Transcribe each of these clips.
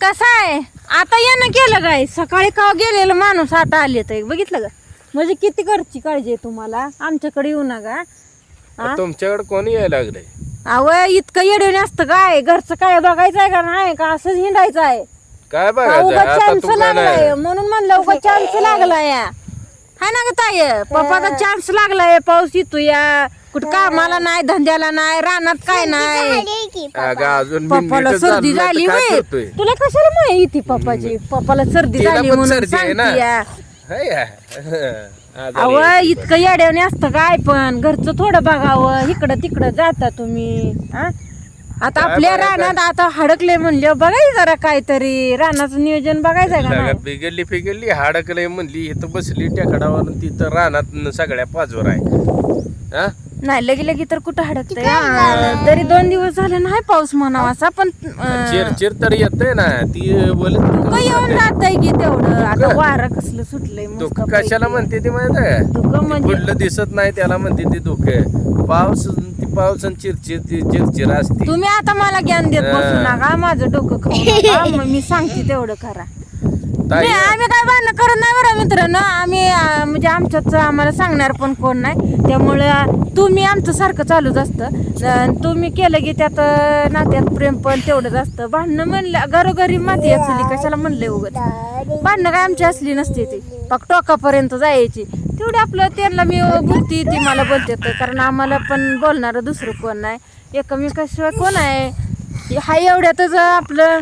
कसं आहे? आता यानं केलं काय? सकाळी का गेलेलं माणूस आता आले तर? बघितलं का? म्हणजे किती घरची काळजी आहे तुम्हाला? आमच्याकडे येऊ नका. हा? तुमच्याकडे कोणी यायला लागले अव इतकं येडवणे असतं काय? घरचं काय बघायचं आहे का नाही? का असंच हिंडायचं आहे? काय बघायचं उगा आता चान्स तू काय लागलाय? नाही. म्हणून म्हणलं उगा चान्स लागलाय. या हाय ना ग ताय पप्पाचा चान्स लागलाय. पाऊस येतो या कुठं कामाला नाही धंद्याला नाही रानात काय नाही अगं अजून मी पप्पाला सर्दी झालो झाली नाही तर काय वय करतोय? तुला कशाला माहिती पप्पाची पप्पाला सर्दी तिला झाली पण म्हणून सर्दी आहे ना. सांगते या. हाय या. आजारी अव आहे इतकं येड्याने असतं काय पण घरचं थोडं बघावं इकडं तिकडं जाता तुम्ही हा? आता काय आपल्या बघायचं? रानात आता हडकले म्हणले बघायचं जरा काहीतरी रानाचं नियोजन बघायचं का. नाही जगात बिघडली फिगडली हाडकलंय म्हणली इथं बसली टेकडावर तिथं रानात सगळ्या पाचवर आहे हा नाही लगे लगे तर कुठं हडकतंय? हा, तरी दोन दिवस झाले नाही पाऊस म्हणावा असा पण अं, चिर चिर तर येतंय ना ती बोलत धुकं येऊन जातंय की तेवढं. आता वारं कसलं सुटलंय दुःख मस्त कशाला म्हणते ती माहीत आहे? धुकं म्हणजे पुढलं दिसत नाही त्याला म्हणते ती दुःख पाऊस ती पाऊस आणि चिरचिर ती चिरचिर असते. तुम्ही आता मला ज्ञान देत बसू. नका माझं डोकं खाऊ नका. मग मी सांगते तेवढं करा ताई. नाही आम्ही काय भांडणं करत नाही बरं मित्रांनो. आम्ही अं, म्हणजे आमच्याच आम्हाला सांगणार पण कोण नाही. त्यामुळं तुम्ही आमचं सारखं चालूच असतं. तुम्ही केलं की त्यात अं, नात्यात प्रेम पण तेवढंच असतं. भांडणं म्हणलं घरोघरी माती असली कशाला म्हणलंय उगत भांडणं काय आमची असली नसते ती. पक टोकापर्यंत जायची. तेवढी आपलं त्यांना मी बोलती ती मला बोलते. कारण आम्हाला पण बोलणारं दुसरं कोण नाही. एकमेकाशिवाय कोण आहे? हा एवढ्यातच आपलं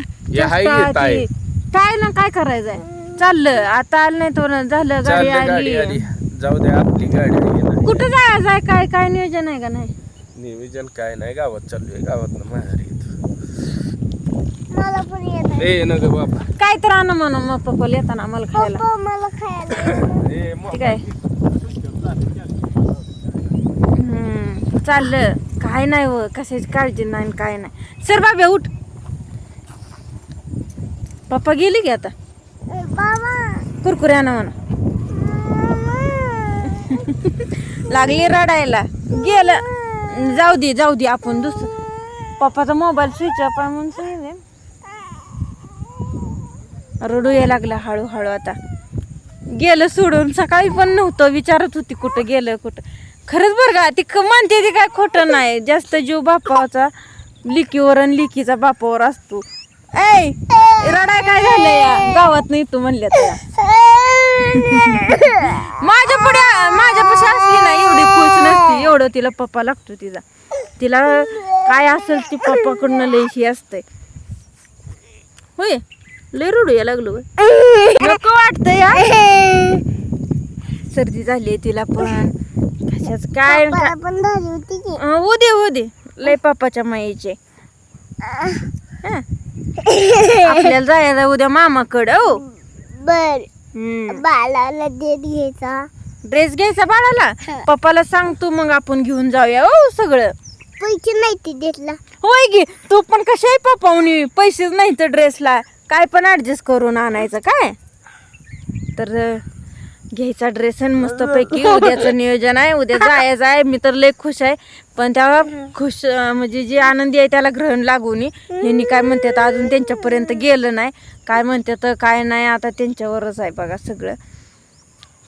हे हाय चेष्टा. काय ना काय करायचंय? चाललं आता आलं नाही तो झालं गाडी चाललं गाडी आली. आली. जाऊ दे आपली गाडी आहे ना. कुठं जायचंय काय काय नियोजन आहे का नाही? नियोजन काय नाही गावात चाललोय गावात ना माहेर मला पण येत आहे. ए नग बाबा. काय तर आणा म्हणून मग पप्पा येताना आम्हाला खायला. पप्पा मला खायला येतं. ए, मग ठीक आहे. हम्म, चाललं. काय नाही व कशाची काळजी नाही आणि काय नाही. सर बाबा उठ. पप्पा गेली की आता? आणा म्हणा. लागली रडायला. गेलं. जाऊ दे जाऊ दे आपण दुसरं. पप्पाचा मोबाईल स्विच ऑफ आहे म्हणून सांगितले रडू यायला लागला हळूहळू आता. गेलं सोडून. सकाळी पण नव्हतं. विचारत होती कुठं गेलं कुठं. खरंच बरं का ती म्हणते ती काय खोटं नाही. जास्त जीव बापाचा लिकीवर आणि लिकीचा बापावर असतो. ऐ! रडाय काय झालं या? गावात नाही तू म्हणल्या त्या माझ्या पुढे माझ्यापाशी असली ना एवढी खुश नसते. एवढं तिला पप्पा लागतो तिचा. तिला काय असेल ती पप्पाकडनं लयशी असते होय लय रडू या लागलो. नको वाटतंय हा. सर्दी झाली तिला पण. कशाच काय? पण झाली होती उदे उदे. लय पप्पाच्या माईचे हं. आपल्याला जायचं उद्या मामाकडं हो. बर. हम्म. बाळाला देत घ्यायचा. ड्रेस घ्यायचा बाळाला. पप्पाला सांग तू मग आपण घेऊन जाऊया हो सगळं. पैसे नाही ते देतला. होय गे तू पण कशा आहे पप्पावनी पैसेच नाही तर ड्रेसला. काय पण ऍडजस्ट करून आणायचं काय? तर अं, घ्यायचा ड्रेस आणि मस्त पैकी उद्याचं नियोजन आहे. उद्या जायचं आहे मी तर लय खुश आहे. पण तेव्हा खुश म्हणजे जे आनंदी आहे त्याला ग्रहण लागून यांनी काय म्हणतात अजून त्यांच्यापर्यंत गेलं नाही. काय म्हणतात काय नाही आता त्यांच्यावरच आहे बघा सगळं.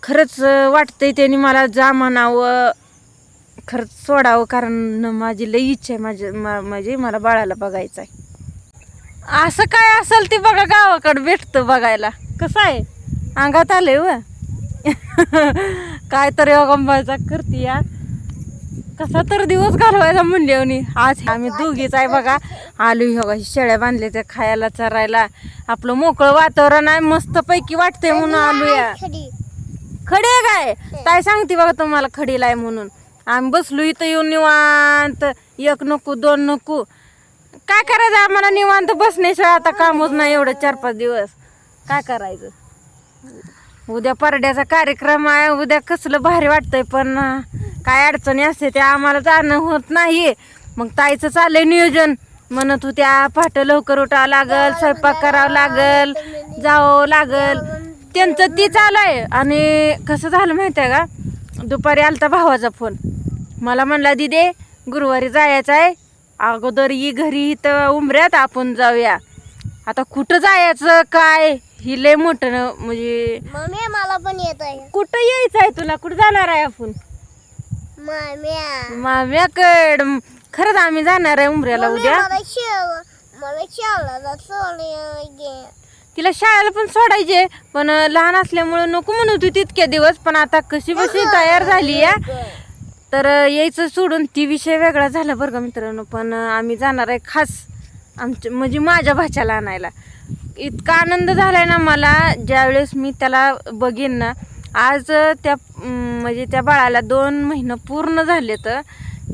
खरंच वाटतंय त्यांनी मला जा म्हणावं खरंच सोडावं कारण माझी लई इच्छा आहे माझ्या मा- म्हणजे मला बाळाला बघायचं आहे. असं काय असेल ते बघा गावाकडे भेटतं बघायला. कसं आहे? अंगात आलंय व. काय तर योगंबाचा करते या. कसा तर दिवस घालवायचा म्हणले आज आम्ही दोघीच आहे बघा. आलो ह्यो शेळ्या बांधल्या त्या खायला चरायला. आपलं मोकळं वातावरण आहे मस्त पैकी वाटतंय म्हणून आलो या. खडी. आहे काय? काय सांगते बघा तुम्हाला खडीला आहे म्हणून. आम्ही बसलो इथं येऊन निवांत. एक नको दोन नको. काय करायचं आम्हाला निवांत बसण्याशिवाय आता कामच नाही एवढं चार पाच दिवस. काय करायचं? उद्या परड्याचा कार्यक्रम आहे उद्या कसलं भारी वाटतंय पण काय अडचणी असते त्या आम्हाला जाणं होत नाही. मग ताईचं चाललंय नियोजन. म्हणत होत्या पहाटे लवकर उठावं लागल स्वयंपाक करावं लागल जावं लागल. त्यांचं ती चालू आहे आणि कसं झालं माहिती आहे का? दुपारी आलता भावाचा फोन. मला म्हणला दिदे गुरुवारी जायचं आहे. अगोदर ही घरी इथं उमऱ्यात आपण जाऊया. आता कुठं जायचं काय? ही लय मोठं न- म्हणजे मला पण येत आहे कुठं यायचं आहे तुला? कुठं जाणार आहे आपण? माम्याकड. खरंच आम्ही जाणार आहे उमऱ्याला उद्या. तिला शाळेला पण सोडायचे पण लहान असल्यामुळं नको म्हणत होती तितक्या दिवस पण आता कशी बशी तयार झाली या. तर यायचं सोडून ती विषय वेगळा झाला बरं का मित्रांनो पण आम्ही जाणार आहे खास आमच्या म्हणजे माझ्या भाच्याला आणायला. इतका आनंद झालाय ना मला ज्यावेळेस मी त्याला बघेन ना आज त्या म्हणजे त्या बाळाला दोन महिनं पूर्ण झाले तर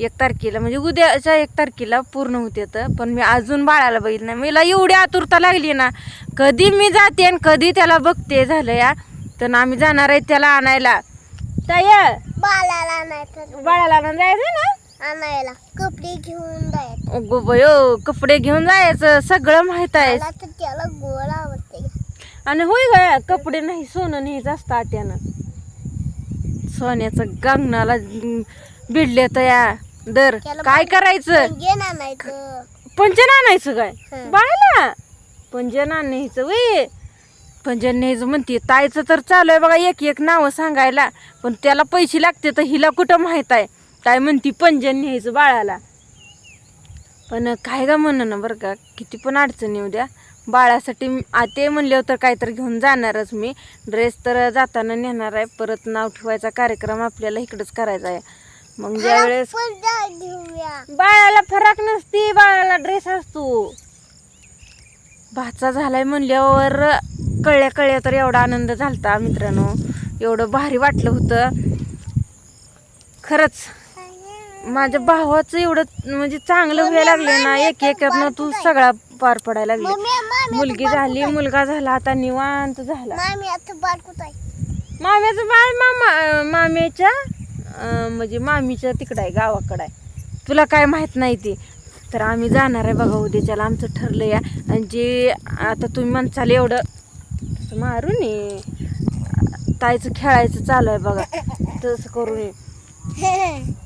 एक तारखेला. म्हणजे उद्याच्या एक तारखेला पूर्ण होते तर पण मी अजून बाळाला बघितलं नाही. मला एवढी आतुरता लागली ना कधी मी जाते आणि कधी त्याला बघते झालं या. तर आम्ही जाणार आहे त्याला आणायला. ताय बाळाला बाळाला जायचं ना? आणायला. कपडे घेऊन जायचं. कपडे घेऊन जायचं. सगळं माहीत आहे. त्याला आवडते आणि होय ग कपडे नाही सोनं न्यायचं असतं आत्यानं सोन्याचं गंगणाला भिडले तर या दर काय करायचं? पंजन आणायचं. काय. बाळाला? पंजन आणायचं वय. पंजन न्यायचं म्हणते. ताईचं तर चालू आहे बघा एक एक नावं सांगायला. पण त्याला पैसे लागते तर हिला कुठं माहीत आहे? ताई म्हणती पंजन न्यायचं बाळाला. पण काय का म्हणणं ना बरं का? किती पण अडचणी येऊ द्या. बाळासाठी मी- आ, ते म्हणले तर काहीतरी घेऊन जाणारच मी. ड्रेस तर जाताना नेणार आहे. परत नाव ठेवायचा कार्यक्रम आपल्याला इकडंच करायचा आहे. मग ज्यावेळेस बाळाला फरक नसती बाळाला ड्रेस असतो. भाचा झालाय म्हणल्यावर कळल्या कळल्या तर एवढा आनंद झालता मित्रांनो. एवढं भारी वाटलं होतं. खरंच माझ्या भावाचं एवढं म्हणजे चांगलं व्हायला लागलं ना एक एकातनं तू सगळा पार पडायला लागले. मुलगी झाली मुलगा झाला आता निवांत झाला. माम्याचं बाळ मामा माम्याच्या म्हणजे मामीच्या तिकडं आहे गावाकडं आहे. तुला काय माहीत नाही ते. तर आम्ही जाणार आहे बघा उद्याच्याला आमचं ठरलं या. आणि जे आता तुम्ही म्हणचाल एवढं तसं मारून ये. ताईचं खेळायचं चालू आहे बघा. तसं करून ये.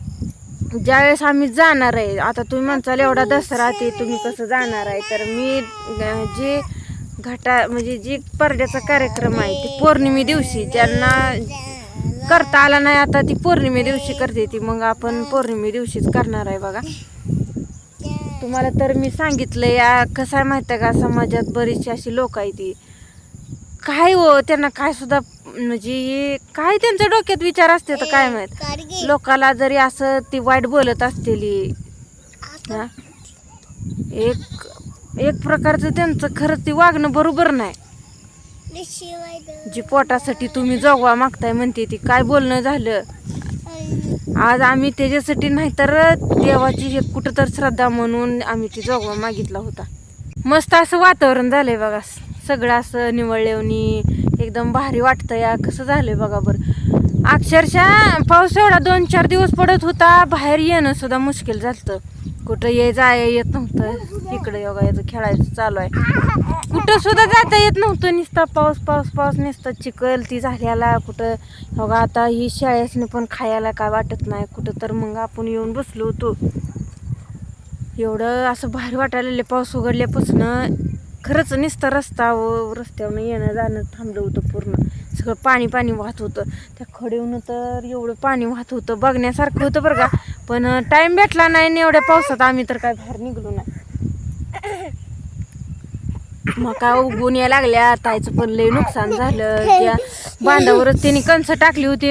ज्यावेळेस आम्ही जाणार आहे आता तुम्ही म्हणताल एवढा दसरा ते तुम्ही कसं जाणार आहे? तर मी जे घटा म्हणजे जे परड्याचा कार्यक्रम आहे ते पौर्णिमे दिवशी ज्यांना करता आला नाही आता ती पौर्णिमे दिवशी करते ती. मग आपण पौर्णिमे दिवशीच करणार आहे बघा. तुम्हाला तर मी सांगितलं या कसं आहे माहिती आहे का समाजात बरीचशी अशी लोक आहे ती. काय हो त्यांना काय सुद्धा म्हणजे काय त्यांच्या डोक्यात विचार असते तर काय माहीत? लोकाला जरी असं ती वाईट बोलत असलेली हा, एक एक प्रकारचं त्यांचं खरंच ते वागणं बरोबर नाही. जी पोटासाठी तुम्ही जगवा मागताय म्हणते ती काय बोलणं झालं? आज आम्ही त्याच्यासाठी नाही तर देवाची एक कुठं तर श्रद्धा म्हणून आम्ही ती जोगवा मागितला होता. मस्त असं वातावरण झालंय बघा. सगळं असं निवळलेवणी एकदम भारी वाटतं या. कसं झालंय बघा बरं. अक्षरशः पाऊस एवढा दोन चार दिवस पडत होता बाहेर येणं सुद्धा मुश्किल झालं कुठं ये जाय येत नव्हतं. इकडे योगा याचं खेळायचं चालू आहे. कुठं सुद्धा जाता येत नव्हतं. निसता पाऊस पाऊस पाऊस निसता चिखल ती झाल्याला. कुठं योगा आता ही शाळेसने पण खायला काय वाटत नाही. कुठं तर मग आपण येऊन बसलो होतो. एवढं असं भारी वाटायला पाऊस उघडल्यापासून खरंच नुसता रस्ता व रस्त्यावरून येणं जाणं थांबलं होतं पूर्ण. सगळं पाणी पाणी वाहत होतं. त्या खडेवून तर एवढं पाणी वाहत होतं. बघण्यासारखं होतं बरं का. पण टाईम भेटला नाही आणि एवढ्या पावसात आम्ही तर काय बाहेर निघलो नाही. मका उगवून या लागल्या. ताईचं पण लय नुकसान झालं. त्या बांधावरच त्यांनी कणसं टाकली होती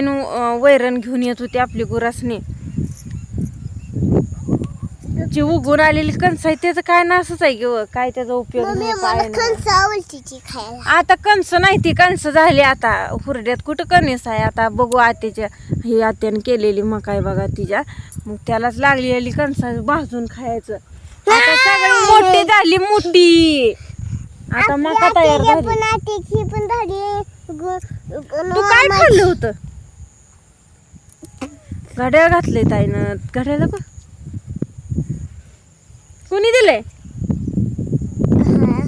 वैरण घेऊन येत होती आपली गुरासने. जी उगवून आलेली कणस आहे त्याचं काय नासच आहे किंवा काय त्याचा उपयोग मम्मी नाही मला काय नाही. खंच आवडते ती खायला. आता कणस नाही ती कणस झाली आता हुरड्यात कुठं कणीस आहे? आता बघू आत्याच्या ही आत्याने केलेली मग काय बघा तिच्या. मग त्यालाच लागलेली कणस भाजून खायचं. आता सगळी मोठी झाली मोठी. आता मका तयार आपल्या झाली. पण आटीची पण झाली. गु- तू काय खाल्लं होतं? घड्याळ घातलंय ताईनं. घड्याला बघ कोणी दिलंय हा.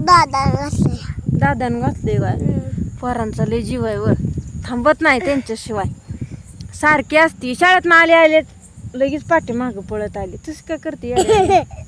दादा दादानं घातलंय काय पोरांचा लय जीव आहे वर थांबत नाही त्यांच्याशिवाय. सारखी असती. शाळेत आले आले लगेच पाठीमागं पळत आली. तसं काय करते?